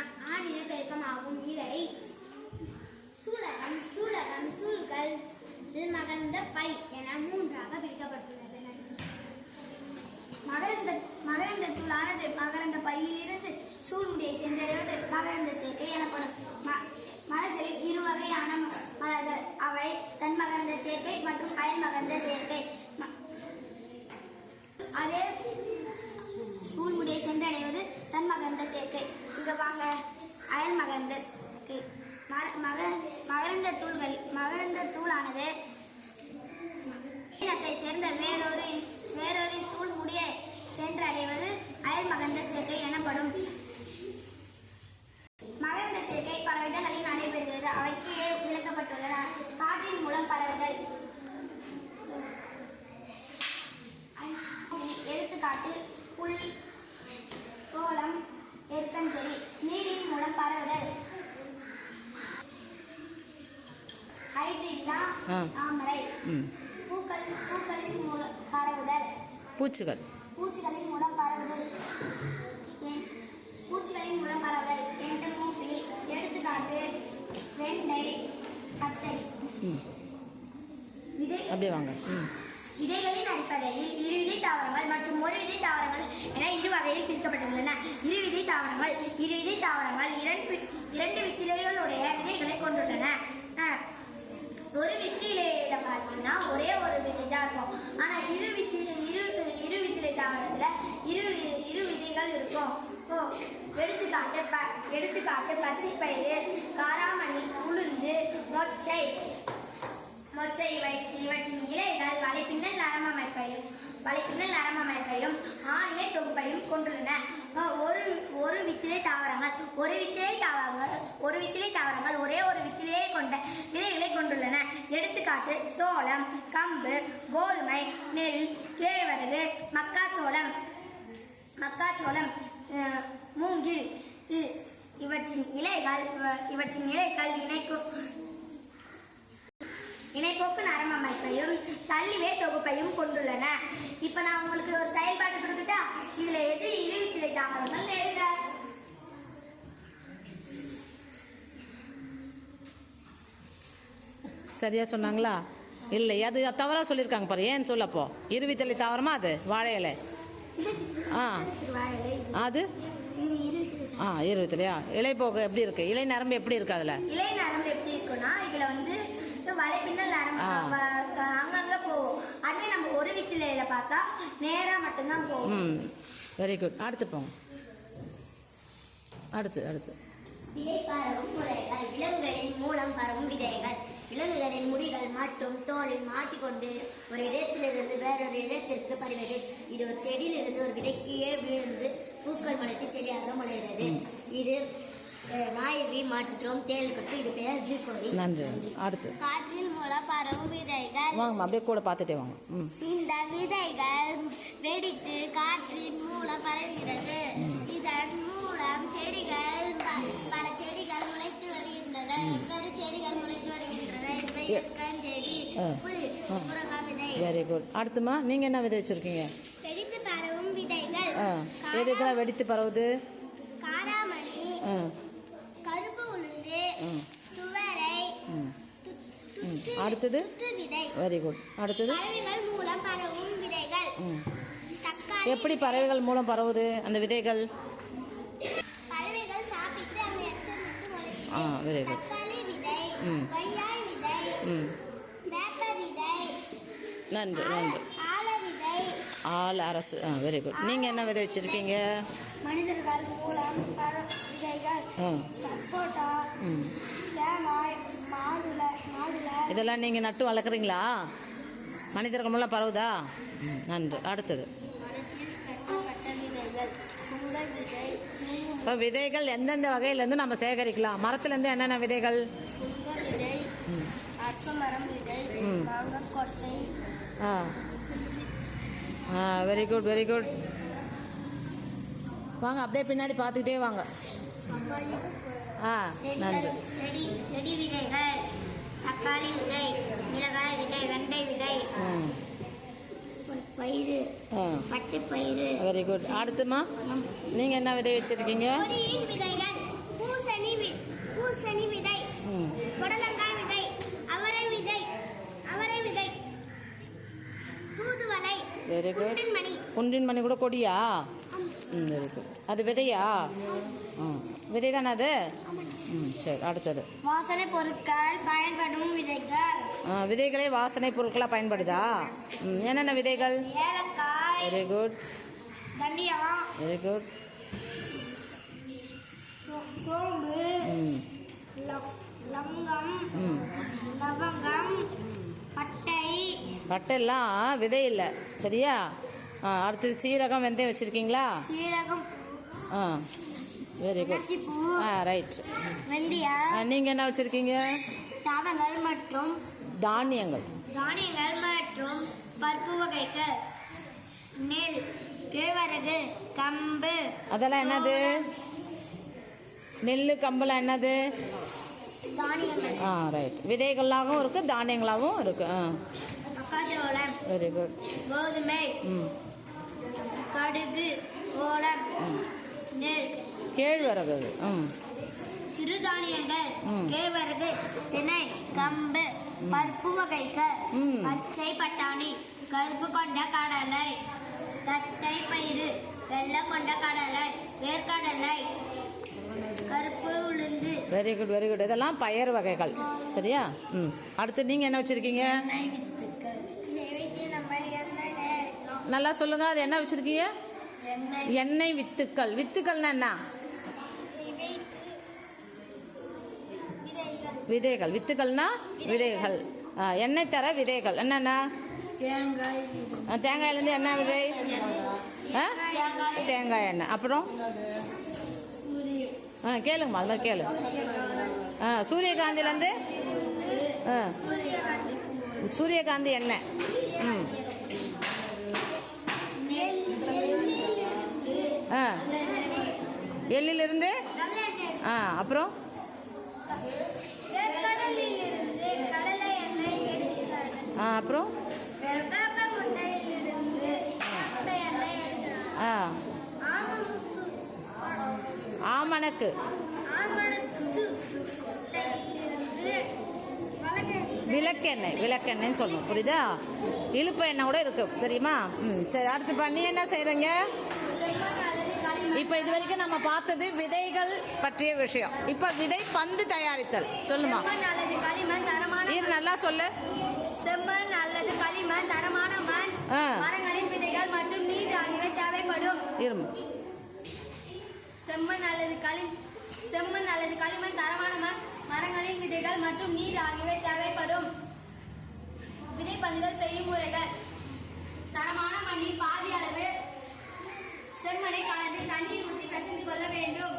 வ- பெருக்கமாகும் இதை சூலகம் சூலகம் சூழ்கள் இது பை என மூன்றாக பிரிக்கப்பட்டுள்ளது மகரந்த மகரந்த தூளானது மகரந்த பையிலிருந்து சூழ்முடியை சென்றடைவது மகரந்த சேர்க்கை எனப்படும். ம- மலர்களில் இரு வகையான மலர்கள். அவை தன்மகரந்த சேர்க்கை மற்றும் அயல் மகரந்த சேர்க்கை அதே சூழ்முடியை சென்றடைவது தன்மகரந்த சேர்க்கை இங்கே வாங்க. அயல் மகரந்த சேர்க்கை மர- மக மகரந்த தூள்கள் மகரந்த தூளானது. இனத்தை சேர்ந்த வேறொரு வேறொரு சூழ்முடியை சென்றடைவது அயல் மகரந்த சேர்க்கை எனப்படும் மகரந்த சேர்க்கை பல விதங்களில் நடைபெறுகிறது அவை கீழே விளக்கப்பட்டுள்ளன காற்றின் மூலம் பரவுதல் எடுத்துக்காட்டு புல் சோளம் எருக்கஞ்செடி நீரின் மூலம் பரவுதல் ஹைட்ரில்லா ஆ. தாமரை ம் பூக்கள் பூக்களின் மூலம் பரவுதல் பூச்சிகள். பூச்சிகளின் மூலம் பரவுதல். பூச்சிகளின் மூலம் பரவுதல். என்று மூப்பிலி எடுத்துக்காட்டு வெண்டை கத்தரி. அப்படியே வாங்க. ம். விதைகளின் அடிப்படையில் இருவிதை தாவரங்கள் மற்றும் ஒரு விதை தாவரங்கள் என இரு வகையில் பிரிக்கப்பட்டுள்ளன. இருவிதை தாவரங்கள் இருவிதை தாவரங்கள் இரண்டு இரண்டு வித்திலைகளுடைய விதைகளை கொண்டுள்ளன. ஒரு வித்திலையில பார்த்தீங்கன்னா ஒரே ஒரு விதை தான் இருக்கும். ஆனா இரு இரு இரு வித்திலை தாவரத்துல இரு இரு விதைகள் இருக்கும். எடுத்துக்காட்டு ப- எடுத்துக்காட்டு பச்சை பயிறு காராமணி உளுந்து மொச்சை. மொச்சை இவை இவற்றின் இலைகள் வலைப்பின்னல் நரம்பமைப்பையும் வலைப்பின்னல் நரம்பமைப்பையும் ஆண்மை தொகுப்பையும் கொண்டுள்ளன. ஒரு ஒரு வித்திலை தாவரங்கள் ஒரு வித்திரை தாவரங்கள். ஒரு வித்திலை தாவரங்கள் ஒரே ஒரு வித்திலையை கொண்ட விதைகளை கொண்டுள்ளன. எடுத்துக்காட்டு சோளம் கம்பு கோதுமை நெல் கேழ்வரகு மக்காச்சோளம் மக்காச்சோளம் மூங்கில் இவற்றின் இலைகள் இவற்றின் இலைகள் இணைக்கும் இணைப்போக்கு நரம்பு அமைப்பையும் சல்லிவே தொகுப்பையும் கொண்டுள்ளன. இப்போ நான் உங்களுக்கு ஒரு செயல்பாடு கொடுத்துட்டா இதில் எது இருபத்தி தாவரங்கள் நேருங்க சரியா சொன்னாங்களா? இல்லை அது தவறாக சொல்லியிருக்காங்க பாரு. ஏன்னு சொல்லப்போ? இருவித்தலை தாவரமா அது? வாழை இலை. ஆ. அது? ஆ இருபத்துலையா இலை போக எப்படி இருக்கு? இலை நரம்பு எப்படி இருக்கு அதில்? வெரி குட் அடுத்து போங்க. அடுத்து அடுத்து. விதை பரவும் முறைகள் விலங்குகளின் மூலம் பரவும் விதைகள். விலங்குகளின் முடிகள் மற்றும் தோலில் மாட்டிக்கொண்டு ஒரு இடத்திலிருந்து வேறொரு இடத்திற்கு பரவுவது இது ஒரு செடியிலிருந்து ஒரு விதைக்கே விழுந்து பூக்கள் முளைத்து செடியாக முளைகிறது. இது நாய்வி மற்றும் தேள்கொட்டு இது பெயர் ஜிகோரி. நன்றி அடுத்து. காற்றின் மூலம் பரவும் விதைகள். வாங்கம்மா அப்படியே கூட பார்த்துட்டே வாங்க. இந்த விதைகள் வெடித்து காற்றின் மூலம் பரவுகிறது. இதன் மூலம் செடிகள் பல செடிகள் முளைத்து வருகின்றன. வெவ்வேறு செடிகள் முளைத்து வெரி குட் அடுத்துமா? நீங்கள் என்ன விதை வச்சுருக்கீங்க? வெடித்து பரவும் விதைகள். எது இதெல்லாம் வெடித்து பரவுது? காராமணி. கருப்பு உளுந்து. துவரை. அடுத்தது? வெரி குட் அடுத்தது? எப்படி பறவைகள் மூலம் பரவுது அந்த விதைகள் பறவைகள் சாப்பிட்டு அவை எச்சமிட்டு முளைக்கும் ஆ வெரி குட் ம். ம். நன்றி ஆல நன்றி. ஆள் அரசு. ஆ வெரி குட் நீங்கள் என்ன விதை வச்சுருக்கீங்க? மனிதர்கள் மூலம் இதெல்லாம் நீங்கள் நட்டு வளர்க்குறீங்களா? மனிதர்கள் மூலம் பரவுதா? ம் நன்றி. அடுத்தது. இப்போ விதைகள் எந்தெந்த வகையிலேருந்து நம்ம சேகரிக்கலாம்? மரத்துலேருந்து என்னென்ன விதைகள்? ம். ஆ. ஆ வெரி குட் வெரி குட் வாங்க அப்படியே பின்னாடி பார்த்துக்கிட்டே வாங்க. ஆ நன்றி. செடி செடி விதைகள் தக்காளி விதை மிளகாய் விதை வெண்டை விதை ம். பயிறு. பச்சை பயிறு. வெரி குட் அடுத்துமா நீங்கள் என்ன விதை வச்சுருக்கீங்க? பூசணி பூசணி விதை. புடலங்காய் விதை. அவரை விதை. அவரை விதை. தூதுவளை. வெரி குட் மணி குன்றின் மணி கூட கொடியா? ம் வெரி குட் அது விதையா? ம். விதை தானே அது ம் சரி அடுத்தது. வாசனை பொருட்கள் பயன்படும் விதைகள். விதைகளே வாசனை பொருட்களாக பயன்படுதா? என்னென்ன விதைகள்? வெரி குட் வெரி குட் பட்டெல்லாம் விதை இல்லை. சரியா? அடுத்தது சீரகம் வெந்தயம் வச்சுருக்கீங்களா? சீரகம் ஆ வெரி குட் ஆ ரைட் நீங்கள் என்ன வச்சுருக்கீங்க? மற்றும் தானியங்கள். தானியங்கள் மற்றும் பருப்பு வகைகள் நெல் கேழ்வரகு கம்பு அதெல்லாம் என்னது? நெல் கம்பெல்லாம் என்னது? தானியங்கள். ஆ ரைட் விதைகளாகவும் இருக்குது தானியங்களாகவும் இருக்குது ஆ. மக்காச்சோளம் வெரி குட் கோதுமை கடுகு சோளம் நெல். கேழ்வரகு. ம். சிறுதானியங்கள். கேழ்வரகு திணை கம்பு பருப்பு வகைகள். பச்சை பட்டாணி கருப்பு கொண்ட கடலை தட்டை பயிறு வெள்ளை கொண்ட கடலை வேர்க்கடலை கருப்பு உளுந்து. வெரி குட் வெரி குட் இதெல்லாம் பயறு வகைகள். சரியா? ம். அடுத்து நீங்கள் என்ன வச்சுருக்கீங்க? நல்லா சொல்லுங்கள் அது என்ன வச்சுருக்கீங்க? எண்ணெய். எண்ணெய் வித்துக்கள். வித்துக்கள்னா என்ன? விதைகள். வித்துக்கள்னா விதைகள். ஆ, எண்ணெய் தர விதைகள். என்னென்ன? தேங்காயிலேருந்து என்ன விதை? ஆ? தேங்காய் எண்ணெய். அப்புறம்? ஆ கேளுங்கம்மா அது மாதிரி கேளு. ஆ சூரியகாந்திலேருந்து? ஆ. சூரியகாந்தி எண்ணெய். ம். ஆ. எள்ளிலிருந்து? ஆ அப்புறம் வேர்க்கடலிலிருந்து கடலை எண்ணெய் எடுக்கிறார்கள் ஆ அப்புறம்? ஆ. ஆமணக்கு. விளக்கெண்ணெய் விளக்கெண்ணெய்ன்னு சொல்லணும் புரியுதா? இழுப்பு எண்ணெய் கூட இருக்கு. தெரியுமா? ம் சரி அடுத்து பண்ணி என்ன செய்கிறீங்க இப்போ இது வரைக்கும் நம்ம பார்த்தது விதைகள் பற்றிய விஷயம். இப்போ விதை பந்து தயாரித்தல். சொல்லுமா? இது நல்லா சொல்லு. செம்மண் அல்லது களிமண் தரமான மண். மரங்களின் விதைகள் மற்றும் நீர் ஆகியவை தேவைப்படும். செம்மண் அல்லது களி செம்மண் அல்லது களிமண் தரமான மண் மரங்களின் விதைகள் மற்றும் நீர் ஆகியவை தேவைப்படும். விதை பந்துகள் செய்யும் முறைகள். தரமான மண்ணில் பாதி அளவு செம்மண்ணை கலந்து தண்ணீர் ஊற்றி பிசைந்து கொள்ள வேண்டும்.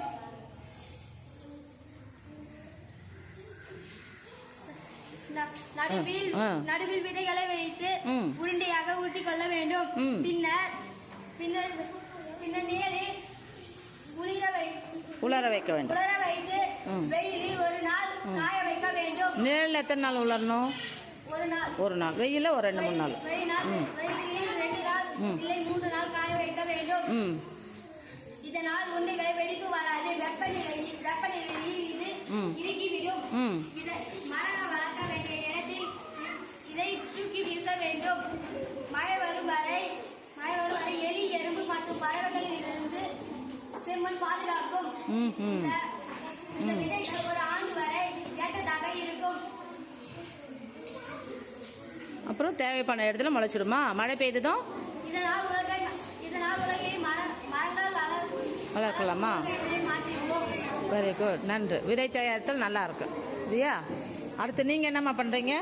நடுவில். நடுவில் விதைகளை வைத்து. உருண்டையாக ஊற்றிக் கொள்ள வேண்டும். பின்னர் பின்னர் பின்னர் உளிர வை உலர வைக்க வேண்டும் உலர வைத்து. வெயிலில் ஒரு நாள் காய வைக்க வேண்டும் நிழல் எத்தனை நாள் உலரணும் ஒரு நாள் ஒரு நாள் வெயிலில் ஒரு ரெண்டு மூணு நாள். வெயிலில் ரெண்டு நாள். இல்லை மூன்று நாள் காய வைக்க வேண்டும் இதனால் உருண்டைகளை வெடிப்பு வராது வெப்பநிலையில் வெப்பநிலையில் இது. இறுக்கிவிடும் ம் வீச வேண்டும். மழை வரும் வரை மழை வரும் வரை எலி எறும்பு மற்றும் பறவைகளிலிருந்து செம்மண் பாதுகாக்கும். ம் ம் இந்த- இந்த விதைகள் ஒரு ஆண்டு வரை ஏற்றதாக இருக்கும். அப்புறம் தேவைப்பட இடத்துல முளைச்சிடுமா? மழை பெய்ததும்? இதனால் உலகை இதனால் உலகை மர மரங்கள் வளர் வளர்க்கலாமா? வெரி குட் நன்று. விதை தயாரித்தல் நல்லா இருக்கு. இல்லையா அடுத்து நீங்கள் என்னம்மா பண்ணுறீங்க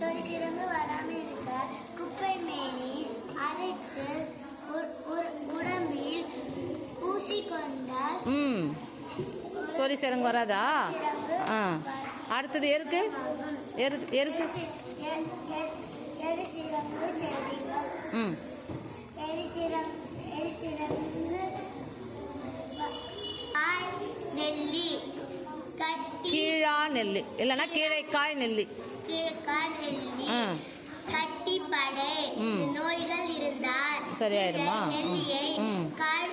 தொழிற்சிறந்து வராமல் இருக்க குப்பை மேனி அரைத்து உடம்பில் பூசிக்கொண்டால் சொரி சிறங்கு வராதா? ஆ. அடுத்தது எருக்கு? எரு எருக்கு? காய் நெல்லி கீழா நெல்லி. இல்லைன்னா கீழைக்காய் நெல்லி. கீழ்காய் நெல்லி கட்டிப்படை. நோய்கள் இருந்தால் சரியாயிடுமா?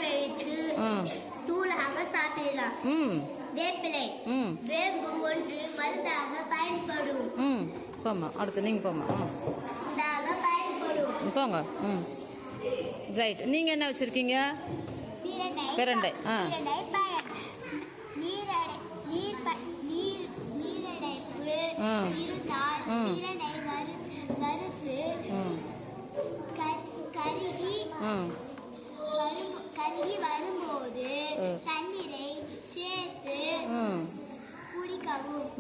வெடித்து ம். தூளாக சாப்பிடலாம். வேப்பிலை வேம்பு ஒன்று மருந்தாக பயன்படும். ம். போம்மா அடுத்து நீங்கள் போம்மா ம் மருந்தாக பயன்படும். போங்க ம். ரைட் நீங்கள் என்ன வச்சுருக்கீங்க? பிரண்டை. ஆ. கருகி வரும்போது. தண்ணீரை சேர்த்து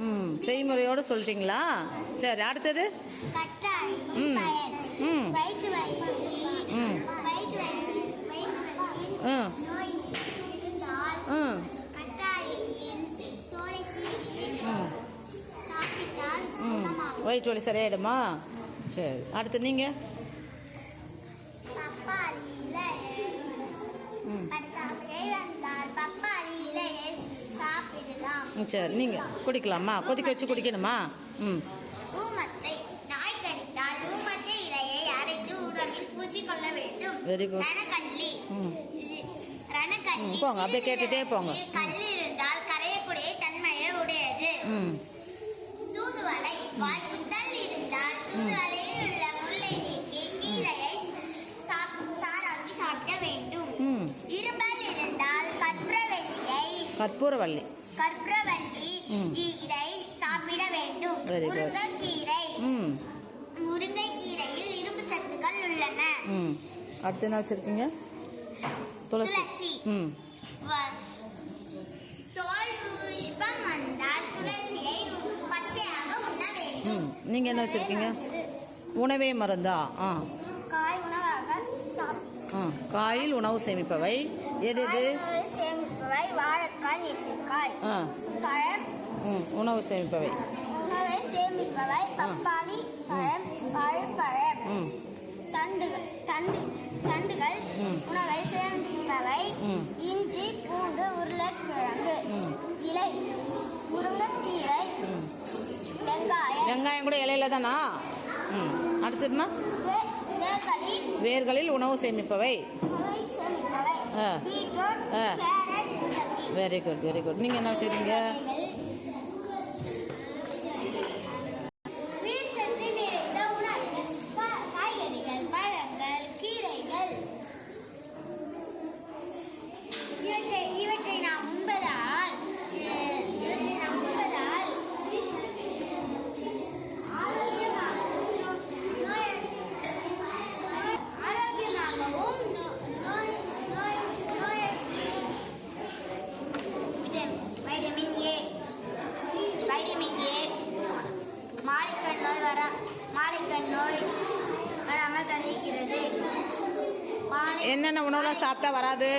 ம். செய்முறையோடு சொல்லிட்டீங்களா சரி அடுத்தது? ம். ம். ம். வயிற்று வலி வயிற்று வலி ம். ம். வயிற்று வலி சரியாயிடுமா சரி அடுத்து நீங்கள் சரி நீங்கள் குடிக்கலாமா? கொதிக்க வச்சு குடிக்கணுமா? ம். good. ரணக்கல்லி ம். ம், போங்க, அப்படியே கேட்டுட்டே போங்க. கல் இருந்தால் கரையக்கூடிய தன்மையை உடையது. ம். தூதுவளை வாய் குத்தல் இருந்தால் தூதுவளையில் உள்ள முள்ளை நீக்கி கீரையை சாறாக்கி சாப்பிட வேண்டும். இரும்பல் இருந்தால் கற்பூரவல்லியை கற்பூரவல்லி. இ- இதை சாப்பிட வேண்டும். முருங்கைக்கீரை. முருங்கைக்கீரையில் இரும்பு சத்துக்கள் உள்ளன அடுத்து என்ன வச்சுருக்கீங்க? துளசி. ம். ம். நீங்கள் என்ன வச்சுருக்கீங்க? உணவே மருந்தா? ஆ. ஆ. காயில் உணவு சேமிப்பவை. எது எது? உணவு சேமிப்பவை வாழைக்காய் நெல்லிக்காய். ஆ. பழம் ம். உணவு சேமிப்பவை. உணவை சேமிப்பவை. பப்பாளி பழம் வாழைப்பழம் ம். தண்டுகள் தண்டு. தண்டுகள். உணவை ம். இஞ்சி பூண்டு உருளைக்கிழங்கு. இலை முருங்கைக்கீரை வெங்காயம். வெங்காயம் கூட இலையில தானா? அடுத்ததுமா? வேர்களில். உணவு சேமிப்பவை. வெரி குட் வெரி குட் நீங்கள் என்ன வச்சுருக்கீங்க நீர்ச்சத்து நிறைந்த உணவுகள் கா- காய்கறிகள் பழங்கள் கீரைகள் இவற்றை இவற்றை நாம் உண்பதால் அஹ், இவற்றை நாம் உண்பதால் ஆரோக்கியமாகவும் நோய் ஆரோக்கியமாகவும் நோய் நோய் நோய் வைட்டமின் ஏ வைட்டமின் ஏ மாலைக்கண் நோய் வர மாலைக்கண் நோய் வராமல் தடுக்கிறது மாலை என்னென்ன உணவுலாம் சாப்பிட்டா வராது?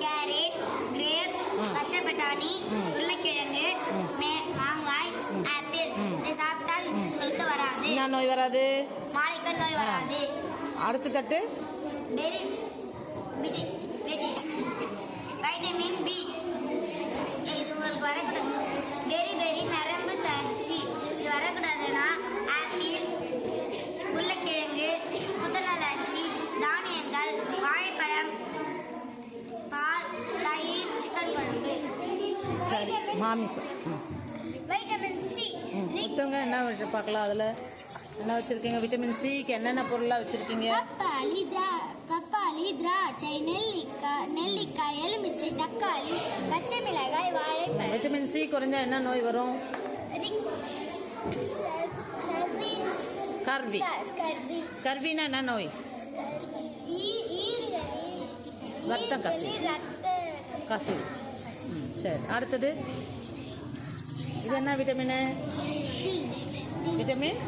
கேரட் கிரேப்ஸ் பச்சை பட்டாணி உருளைக்கிழங்கு மே- மாங்காய் ஆப்பிள். இதை சாப்பிட்டால் உங்களுக்கு வராது. என்ன நோய் வராது? மாலைக்கண் நோய் வராது. அடுத்த தட்டு? Vitamin B. இது உங்களுக்கு வரக்கூடாது பெரி பெரி நரம்பு மாமிசம். ஒருத்தவங்க என்ன பார்க்கலாம் அதில்? என்ன வச்சுருக்கீங்க? விட்டமின் சிக்கு என்னென்ன பொருளாக வச்சுருக்கீங்க? பப்பாளி திரா பப்பாளி திராட்சை நெல்லிக்காய் நெல்லிக்காய் எலுமிச்சை தக்காளி பச்சை மிளகாய் வாழைப்பழம். விட்டமின் சி குறைஞ்சா என்ன நோய் வரும்? ஸ்கர்வி ஸ்கர்வி ஸ்கர்வினா என்ன நோய்? ரத்தம் கசிவு. கசிவு. சரி அடுத்தது. இது என்ன விட்டமின் விட்டமின்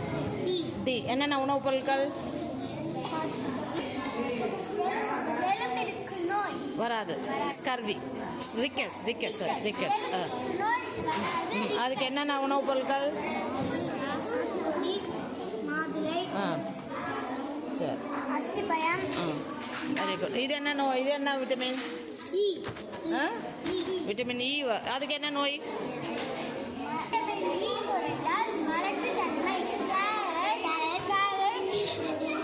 டி என்னென்ன உணவுப் பொருட்கள்? வராது. ஸ்கர்வி ரிக்கஸ் ரிக்கஸ் ரிக்கஸ் வராது ம், அதுக்கு என்னென்ன உணவுப் பொருட்கள்? ஆ. சரி. வெரி குட் இது என்ன இது என்ன விட்டமின் ஆ? விட்டமின் இ அதுக்கு என்ன நோய்?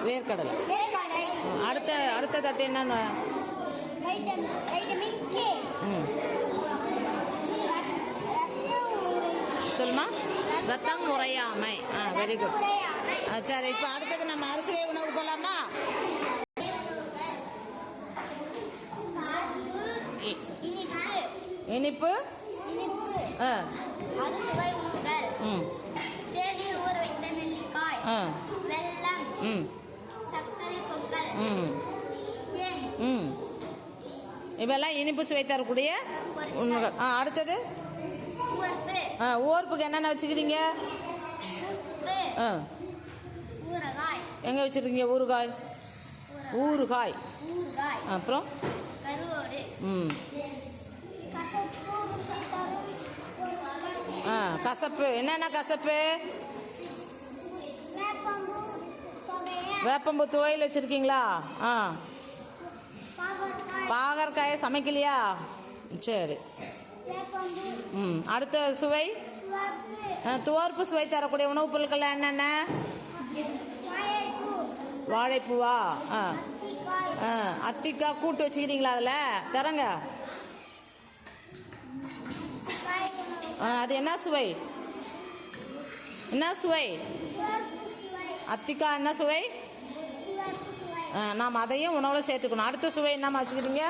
வேர்க்கடலை. அடுத்த அடுத்த தட்டு என்ன நோய்? சொல்லுமா? ரத்தம் முறையாமை. ஆ வெரி குட் சரி இப்போ அடுத்தது நம்ம அரிசிலை உணவு போகலாமா இ- இனிப்பு இனிப்பு? இனிப்பு. அறுசுவை உணவுகள். ம். தேநீர் ஊற வைத்த நெல்லிக்காய். வெல்லம். சர்க்கரை பொங்கல். இவெல்லாம் இனிப்பு சுவை தரக்கூடிய உணவுகள். ஆ அடுத்தது? ஆ ஓர்ப்புக்கு என்னென்ன வச்சுக்கிறீங்க? ஆ. எங்கே வச்சுருக்கீங்க ஊறுகாய்? ஊறுகாய். அப்புறம்? ம் கசப்பு ருசி தரும் பொருட்கள். ஆ கசப்பு. என்னென்ன கசப்பு? வேப்பம்பூ துவையல், வேப்பம்பு துவையல் வச்சுருக்கீங்களா? ஆ. பாகற்காயை சமைக்கலையா? சரி. ம். அடுத்த சுவை? ஆ, துவர்ப்பு சுவை தரக்கூடிய உணவுப் பொருட்கள் என்னென்ன? வாழைப்பூவா? ஆ. ஆ அத்திக்காய் கூட்டு வச்சுக்கிறீங்களா அதில்? தரங்க. அது என்ன சுவை? என்ன சுவை? அத்திக்கா அத்திக்காய் என்ன சுவை? ஆ, நாம் அதையும் உணவில் சேர்த்துக்கணும். அடுத்த சுவை என்னம்மா வச்சுக்கிறீங்க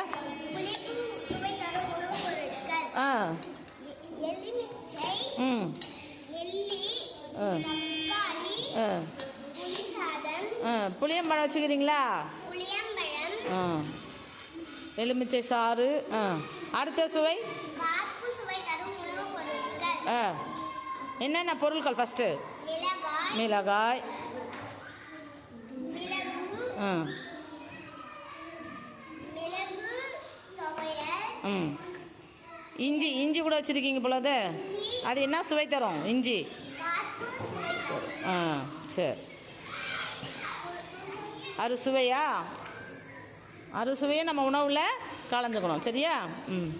ஆ. ம். ஆ. ஆ புளியம்பழம் வச்சுக்கிறீங்களா? ஆ. எலுமிச்சை சாறு. ஆ. அடுத்த சுவை காப்பு சுவை தரும் உணவுப் பொருட்கள் ஆ. என்னென்ன பொருட்கள் ஃபஸ்ட்டு மிளகாய். துவையல். ம். இஞ்சி இஞ்சி கூட வச்சுருக்கீங்க போலது அது. என்ன சுவை தரும் இஞ்சி? ஆ சரி. அறுசுவையா அறுசுவையை நம்ம உணவில் கலந்துக்கணும் சரியா? ம்.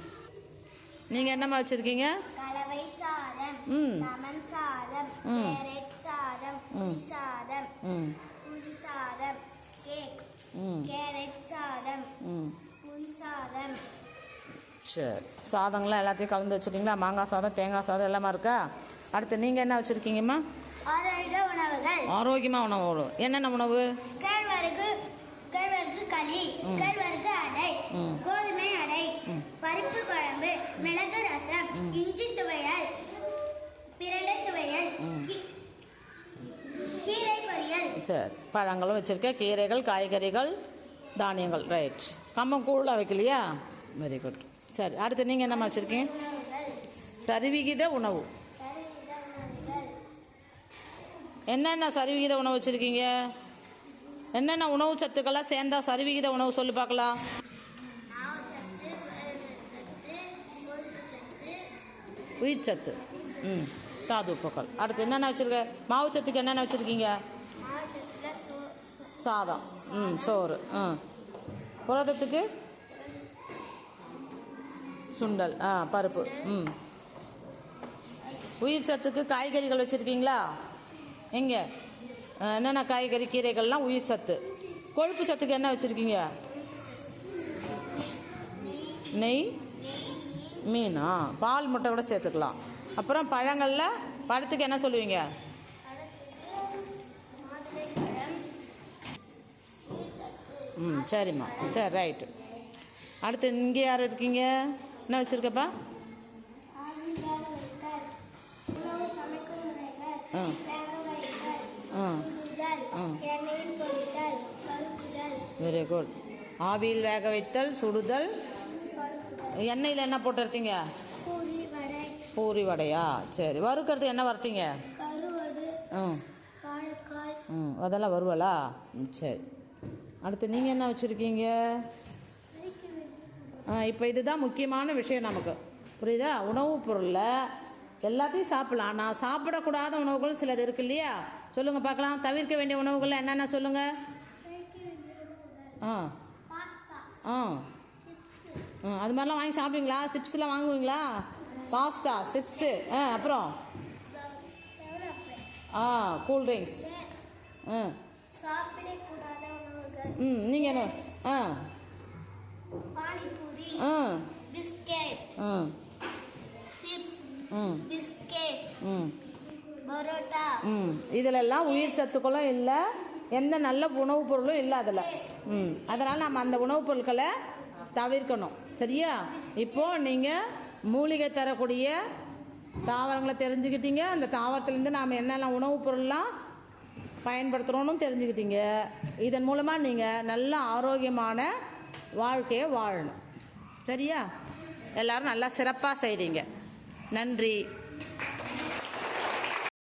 நீங்கள் என்னம்மா வச்சுருக்கீங்க? கலவை சாதம் ம். லெமன் சாதம். கேரட் சாதம். புளி சாதம் ம். புளி சாதம் கேக் ம். கேரட் சாதம் ம். புளி சாதம் சரி. சாதங்கள்லாம் எல்லாத்தையும் கலந்து வச்சுருக்கீங்களா மாங்காய் சாதம் தேங்காய் சாதம் எல்லாமே இருக்கா? அடுத்து நீங்கள் என்ன வச்சுருக்கீங்கம்மா? ஆரோக்கியமாக உணவு என்னென்ன உணவு? கேழ்வரகு கேழ்வரகு களி. கேழ்வரகு அடை. கோதுமை பருப்பு குழம்பு மிளகு ரசம் இஞ்சி துவையல் பிரண்டை துவையல் கீரை பொரியல். சரி பழங்களும் வச்சுருக்கேன். கீரைகள் காய்கறிகள் தானியங்கள். ரைட் கம்மம் கூழாக வைக்கலையா வெரி குட் சரி அடுத்து நீங்கள் என்னம்மா வச்சுருக்கீங்க? சரிவிகித உணவு. என்னென்ன சரிவிகித உணவு வச்சுருக்கீங்க? என்னென்ன உணவு சத்துக்கள்லாம் சேர்ந்தா சரிவிகித உணவு சொல்லி பார்க்கலாம். உயிர் சத்து. ம் தாது உப்புக்கள் அடுத்து என்னென்ன வச்சுருக்க? மாவு சத்துக்கு என்னென்ன வச்சுருக்கீங்க? சாதம். ம் சோறு. ம் புரதத்துக்கு? சுண்டல். ஆ பருப்பு. ம். உயிர் சத்துக்கு காய்கறிகள் வச்சுருக்கீங்களா? எங்கே? என்னென்ன காய்கறி கீரைகள்லாம்? உயிர் சத்து. கொழுப்பு சத்துக்கு என்ன வச்சுருக்கீங்க? நெய். மீனா? பால் முட்டை கூட சேர்த்துக்கலாம். அப்புறம் பழங்களில் பழத்துக்கு என்ன சொல்லுவீங்க? ம் சரிம்மா. சரி ரைட்டு அடுத்து இங்கே யார் இருக்கீங்க? என்ன வச்சுருக்கப்பா? ஆ. ஆ. ஆ. வெரி குட் ஆவியில் வேக வைத்தல் சுடுதல் எண்ணெயில் என்ன போட்டு எடுத்தீங்க? பூரி வடை. பூரி வடையா? சரி. வறுக்கிறது என்ன வறுத்தீங்க? ம். ம். அதெல்லாம் வருவலா? ம் சரி. அடுத்து நீங்கள் என்ன வச்சுருக்கீங்க? ஆ இப்போ இதுதான் முக்கியமான விஷயம் நமக்கு. புரியுதா? உணவுப் பொருளில் எல்லாத்தையும் சாப்பிடலாம். ஆனால் சாப்பிடக்கூடாத உணவுகள் சிலது இருக்கு இல்லையா? சொல்லுங்கள் பார்க்கலாம். தவிர்க்க வேண்டிய உணவுகள் என்னென்ன சொல்லுங்கள் ஆ. ஆ. அது மாதிரிலாம் வாங்கி சாப்பிடுவீங்களா? சிப்ஸ்லாம் வாங்குவீங்களா? பாஸ்தா சிப்ஸு ஆ அப்புறம்? ஆ கூல் ட்ரிங்க்ஸ். ஆ. ம் நீங்கள் என்ன? ஆ. ஆ. பிஸ்கெட் ஆ. சிப்ஸ் ம். பிஸ்கெட் ம். பரோட்டா. ம். இதிலெல்லாம் உயிர் சத்துக்களும் இல்லை. எந்த நல்ல உணவுப் பொருளும் இல்லை அதில். ம். அதனால் நம்ம அந்த உணவுப் பொருட்களை தவிர்க்கணும். சரியா? இப்போது நீங்கள் மூலிகை தரக்கூடிய தாவரங்களை தெரிஞ்சுக்கிட்டீங்க. அந்த தாவரத்துலேருந்து நாம் என்னென்ன உணவுப் பொருள்லாம் பயன்படுத்துகிறோன்னு தெரிஞ்சுக்கிட்டீங்க. இதன் மூலமாக நீங்கள் நல்ல ஆரோக்கியமான வாழ்க்கையை வாழணும். சரியா? எல்லோரும் நல்லா சிறப்பாக செய்கிறீங்க நன்றி.